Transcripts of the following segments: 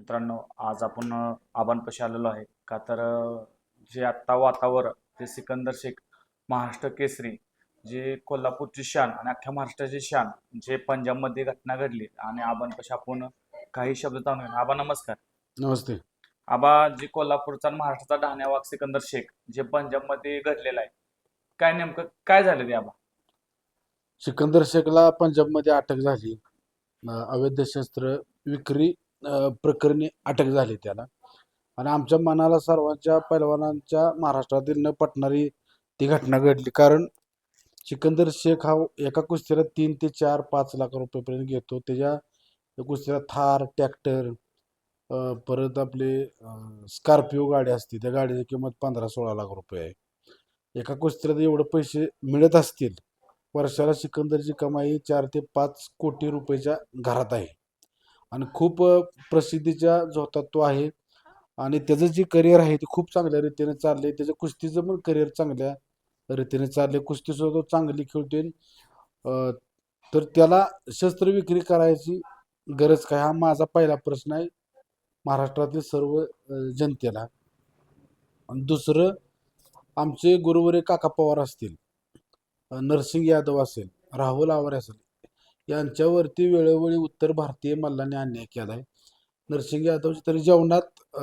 मित्रांनो आज आपण अ, आबांपाशी आलेलो आहे. का तर जे आत्ता वातावरण ते सिकंदर शेख महाराष्ट्र केसरी जे कोल्हापूरची शान आणि अख्ख्या महाराष्ट्राची शान जे पंजाबमध्ये घटना घडली आणि आबांपाशी आपण काही शब्द जाणून आबा नमस्कार. नमस्ते. आबा जे कोल्हापूरचा आणि महाराष्ट्राचा ढाण्यावाग सिकंदर शेख जे पंजाबमध्ये घडलेला आहे काय नेमकं काय झालं ते आबा? सिकंदर शेखला पंजाबमध्ये अटक झाली. अवैध शस्त्र विक्री प्रकरणी अटक झाली त्याला. आणि आमच्या मनाला सर्वांच्या पैलवानांच्या महाराष्ट्रातील न पटणारी ती घटना घडली. कारण सिकंदर शेख हा एका कुस्तीला तीन ते चार पाच लाख रुपयेपर्यंत घेतो. त्याच्या कुस्तीला थार ट्रॅक्टर परत आपले स्कॉर्पिओ गाडी असते. त्या गाडीची किंमत पंधरा सोळा लाख रुपये आहे. एका कुस्तीला तर एवढे पैसे मिळत असतील वर्षाला सिकंदरची कमाई चार ते पाच कोटी रुपयाच्या घरात आहे. आणि खूप प्रसिद्धीच्या झोतात तो आहे आणि त्याचं जे करिअर आहे ते खूप चांगल्या रीतीने चालले त्याचं कुस्तीचं पण करिअर चांगल्या रीतीने चालले कुस्तीसुद्धा तो चांगली खेळतोय. तर त्याला शस्त्र विक्री करायची गरज काय? हा माझा पहिला प्रश्न आहे महाराष्ट्रातील सर्व जनतेला. आणि दुसरं आमचे गुरुवरे काका पवार असतील नरसिंग यादव असेल राहुल आवारे असेल यांच्यावरती वेळोवेळी उत्तर भारतीय मल्लांनी अन्याय केला आहे नरसिंग यादवच्या तरी जेवणात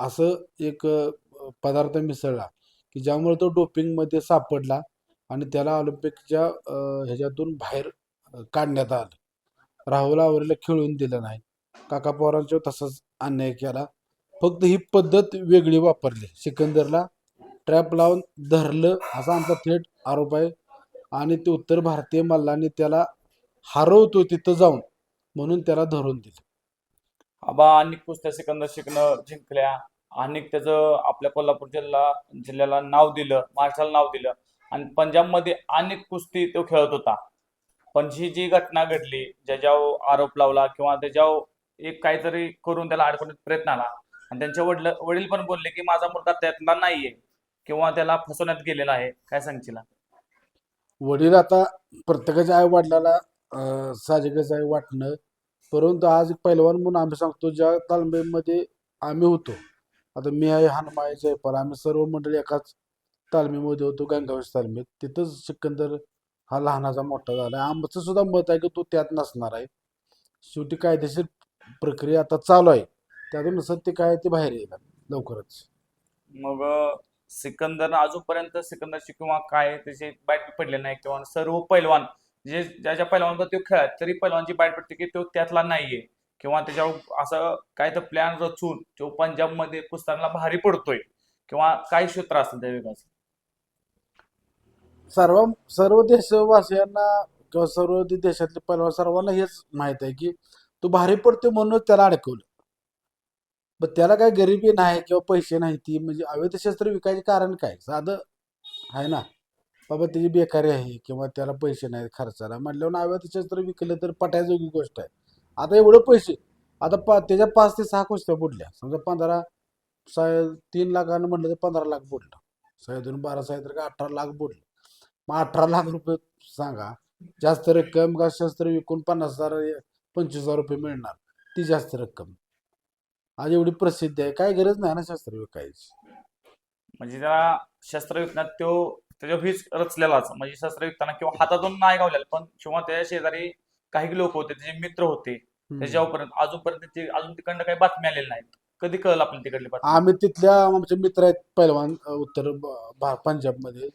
असं एक पदार्थ मिसळला की ज्यामुळे तो डोपिंगमध्ये सापडला आणि त्याला ऑलिम्पिकच्या ह्याच्यातून बाहेर काढण्यात आलं. राहुल आवरेला खेळून दिलं नाही. काका पवारांच्यावर तसाच अन्याय केला. फक्त ही पद्धत वेगळी वापरली. सिकंदरला ट्रॅप लावून धरलं असा आमचा थेट आरोप आहे. आणि ते उत्तर भारतीय मल्लांनी त्याला हरवतो तिथं जाऊन. म्हणून त्याला धरून दिलं. आबा अनेक कुस्त्या सिकंदर शेखनं जिंकल्या. अनेक त्याचं आपल्या कोल्हापूर जिल्हा जिल्ह्याला नाव दिलं महाराष्ट्राला नाव दिलं. आणि पंजाबमध्ये अनेक कुस्ती तो खेळत होता. पण ही जी घटना घडली ज्याच्यावर आरोप लावला किंवा त्याच्यावर एक काहीतरी करून त्याला अडकवण्याचा प्रयत्न आला. आणि त्यांचे वडील वडील पण बोलले की माझा मुलगा त्यातला नाहीये किंवा त्याला फसवण्यात गेलेला आहे. काय सांगशील? वडील आता प्रत्येकाच्या आई वडिलाला साहजिकच आहे वाटणं. परंतु आज एक पैलवान म्हणून आम्ही सांगतो ज्या तालमीमध्ये आम्ही होतो आता मी आहे हनुमाय जयपाल आम्ही सर्व मंडळी एकाच तालमीमध्ये होतो गंगावेश तालमीत तिथंच सिकंदर हा लहानाचा मोठा झाला. आमचं सुद्धा मत आहे की तो त्यात नसणार आहे. शेवटी कायदेशीर प्रक्रिया आता चालू आहे. त्यातून सत्य काय ते बाहेर येईल लवकरच. मग सिकंदर अजूनपर्यंत सिकंदरची किंवा काय त्याचे बॅट पडले नाही किंवा सर्व पैलवान जे ज्याच्या पैलवानवर तो खेळात तरी पैलवानची बाईट पडते की तो त्यातला नाहीये. किंवा त्याच्यावर असं काय तर प्लॅन रचून तो पंजाबमध्ये पुस्तकांना भारी पडतोय. किंवा काही क्षेत्र असतं त्या वेगाचं सर्व सर्व देशवासियांना किंवा सर्व देशातले पैलवान सर्वांना हेच माहीत आहे की तो भारी पडतो म्हणून त्याला अडकवलं. पण त्याला काय गरिबी नाही किंवा पैसे नाही ती म्हणजे अवैध शस्त्र विकायचे कारण काय? साधं आहे ना? बाबा त्याची बेकारी आहे किंवा त्याला पैसे नाहीत खर्चाला. म्हटल्यावर अवैध शस्त्र विकलं तर पटायजोगी गोष्ट आहे. आता एवढं पैसे आता पा त्याच्या पाच ते सहा कुस्त्या बुडल्या. समजा पंधरा साय तीन लाखानं म्हटलं तर पंधरा लाख बुडलं. साय दोन बारा सहा तर का अठरा लाख बुडलं. मग अठरा लाख रुपये सांगा जास्त रक्कम का शस्त्र विकून पन्नास हजार पंचवीस हजार रुपये मिळणार? ती जास्त रक्कम. आज एवढी प्रसिद्ध आहे. काय गरज नाही ना शस्त्र विकायची. म्हणजे त्याला शस्त्र विकण्यात तो त्याच्या हीच रचलेलाच. म्हणजे शस्त्र विकताना किंवा हातातून नाही गावलेला पण किंवा त्याच्या शेजारी काही लोक होते त्याचे मित्र होते त्याच्यापर्यंत अजूनपर्यंत अजून तिकडनं काही बातमी आलेल्या नाहीत. कधी कळलं आपल्याला तिकडली बातमी? आम्ही तिथल्या आमचे मित्र आहेत पैलवान उत्तर ब- भा- पंजाबमध्ये.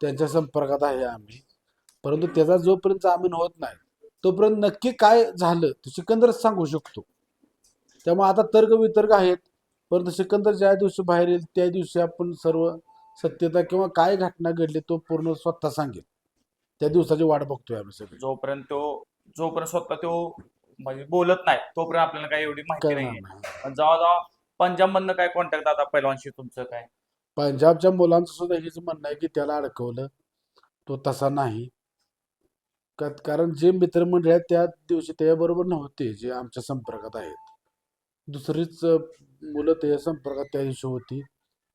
त्यांच्या संपर्कात आहे आम्ही. परंतु त्याचा जोपर्यंत जामीन होत नाही तोपर्यंत नक्की काय झालं ते सिकंदरच सांगू शकतो. त्यामुळे आता तर्क वितर्क आहेत. परंतु सिकंदर ज्या दिवशी बाहेर येईल त्या दिवशी आपण सर्व सत्यता किंवा काय घटना घडली तो पूर्ण स्वतः सांगेल. त्या दिवसाची वाट बघतोय आम्ही सगळे. जोपर्यंत तो जोपर्यंत स्वतः तो म्हणजे बोलत नाही तोपर्यंत आपल्याला काही एवढी माहिती नाही. पण जेव्हा जेव्हा पंजाब मधनं काय कॉन्टॅक्ट आता पैलवानशी तुमचं काय? पंजाबच्या मुलांचं सुद्धा हेच म्हणणं आहे की त्याला अडकवलं. तो तसा नाही. का- कारण जे मित्रमंडळ आहेत त्या दिवशी त्याच्याबरोबर नव्हते जे आमच्या संपर्कात आहेत. दुसरीच अं, मुलं त्याच्या संपर्कात त्या दिवशी होती.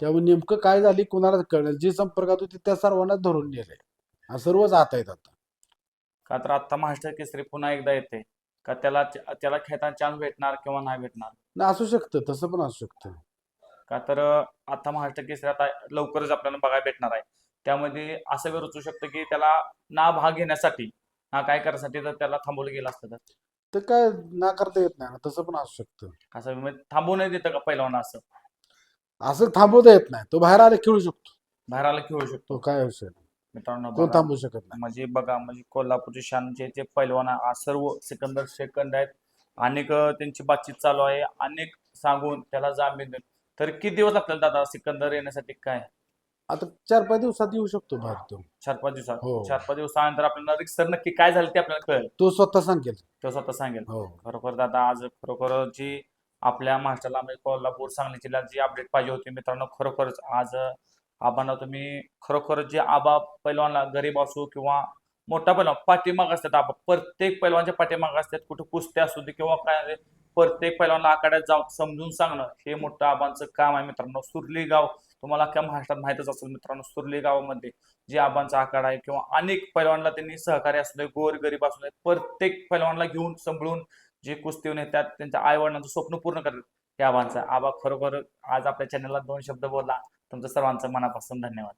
त्यामुळे नेमकं काय झाली कुणालाच कळलं? जे संपर्कात होते त्या सर्वांनाच धरून नेले सर्वच आत आहेत आता. का तर आता महाराष्ट्र केसरी पुन्हा एकदा येते. का त्याला त्याला खेळताना चान्स भेटणार किंवा नाही भेटणार? नाही असू शकतं. तसं पण असू शकतं. का तर आता महाराष्ट्र केसरी आता लवकरच आपल्याला बघायला भेटणार आहे. त्यामध्ये असं वेळ रचू शकतं की त्याला ना भाग घेण्यासाठी ना काय करण्यासाठी जर त्याला थांबवलं गेलं असतं तर. तर काय नाकारता येत नाही. ना तसं पण असू शकतं. असं म्हणजे थांबवू नाही देतं का पहिलवान असं? असं थांबवता येत नाही. तो बाहेर आला खेळू शकतो. बाहेर आला खेळू शकतो. तो काय विषय नाही. मित्रांनो बघा. थांबवू शकत नाही. म्हणजे बघा म्हणजे कोल्हापूरचे शानचे जे पैलवान आहे, सर्व सिकंदर सेकंद आहेत. अनेक अं, त्यांची बातचीत चालू आहे. अनेक सांगून त्याला जामीन देऊन. तर किती दिवस आपल्याला दादा सिकंदर येण्यासाठी? काय? आता चार पाच दिवसात येऊ शकतो बाहेर तो. चार पाच दिवसात? हो. चार पाच दिवसानंतर आपल्याला रिक्सर नक्की काय झालं ते आपल्याला कळेल. तो स्वतः सांगेल. तो स्वतः सांगेल. हो. खरोखर दादा आज खरोखर जी आपल्या महाराष्ट्राला म्हणजे कोल्हापूर सांगली जिल्ह्यात जी अपडेट पाहिजे होती मित्रांनो खरोखरच आज आबांना तुम्ही खरोखर जे आबा पैलवानला गरीब असू किंवा मोठा पैलवान पाठीमाग असतात आबा प्रत्येक पैलवानच्या पाठीमाग असतात कुठे कुस्त्या असू दे किंवा काय प्रत्येक पैलवानला आखाड्यात जाऊन समजून सांगणं हे मोठं आबांचं काम आहे मित्रांनो. सुरली गाव तुम्हाला काय महाराष्ट्रात माहितच असेल मित्रांनो सुरली गावामध्ये जे आबांचा आखाडा आहे किंवा अनेक पैलवानला त्यांनी सहकार्य असू दे गोर गरीब असू दे प्रत्येक पैलवानला घेऊन सांभाळून जे कुस्ती येतात त्यांच्या आई वडिलांचं स्वप्न पूर्ण करतात. त्या आबांचं. आबा खरोखर आज आपल्या चॅनलला दोन शब्द बोलला. तुमचं सर्वांचं मनापासून धन्यवाद.